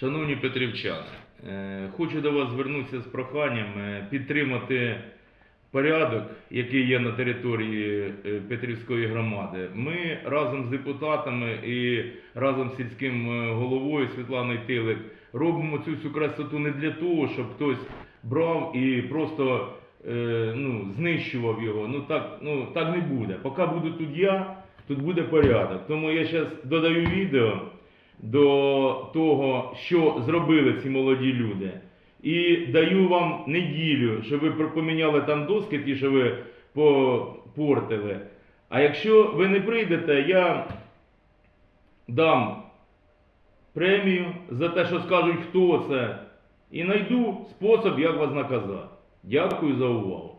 Шановні петрівчани, е, хочу до вас звернутися з проханням е, підтримати порядок, який є на території е, Петрівської громади. Ми разом з депутатами і разом з сільським головою Світланою Тилик робимо цю всю красоту не для того, щоб хтось брав і просто ну, знищував його. Ну так, ну так не буде. Поки буду тут я, тут буде порядок. Тому я зараз додаю відео до того, що зробили ці молоді люди. І даю вам неділю, щоб ви поміняли там доски, ті, що ви попортили. А якщо ви не прийдете, я дам премію за те, що скажуть, хто це, і знайду спосіб, як вас наказати. Дякую за увагу.